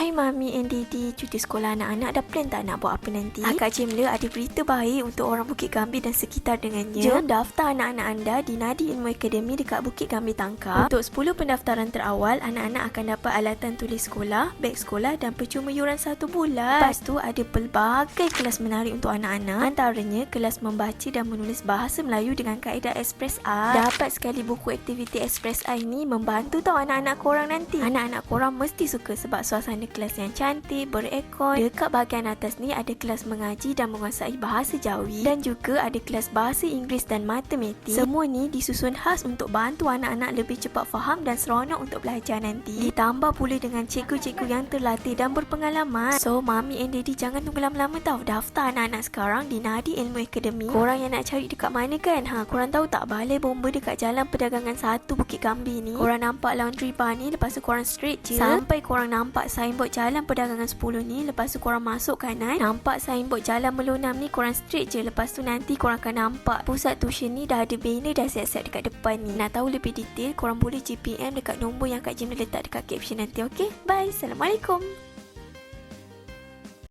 Hai Mami and Daddy, cuti sekolah anak-anak dah plan tak nak buat apa nanti? Ah, Kak Cemla ada berita baik untuk orang Bukit Gambir dan sekitar dengannya. Jom daftar anak-anak anda di Nadi Ilmu Akademi dekat Bukit Gambir Tangkap. Untuk 10 pendaftaran terawal, anak-anak akan dapat alatan tulis sekolah, beg sekolah dan percuma yuran satu bulan. Lepas tu ada pelbagai kelas menarik untuk anak-anak. Antaranya kelas membaca dan menulis bahasa Melayu dengan kaedah Express Art. Dapat sekali buku aktiviti Express Art ini membantu tau anak-anak korang nanti. Anak-anak korang mesti suka sebab suasana kelas yang cantik, berekon. Dekat bahagian atas ni ada kelas mengaji dan menguasai bahasa Jawi dan juga ada kelas bahasa Inggeris dan matematik. Semua ni disusun khas untuk bantu anak-anak lebih cepat faham dan seronok untuk belajar nanti. Ditambah pula dengan cikgu-cikgu yang terlatih dan berpengalaman. So, Mami and Daddy jangan tunggu lama-lama tau. Daftar anak-anak sekarang di Nadi Ilmu Akademi. Korang yang nak cari dekat mana kan? Ha, korang tahu tak balai bomba dekat Jalan Perdagangan 1 Bukit Gambir ni? Korang nampak laundry bar ni lepas tu korang straight je. Sampai korang nampak saya signboard jalan perdagangan 10 ni Lepas tu korang masuk kanan Nampak signboard jalan melonam ni Korang straight je. Lepas tu nanti korang akan nampak Pusat tuition ni dah ada banner dah siap-siap dekat depan ni. Nak tahu lebih detail Korang boleh GPM dekat nombor yang Kak Jim letak dekat caption nanti Okay Bye Assalamualaikum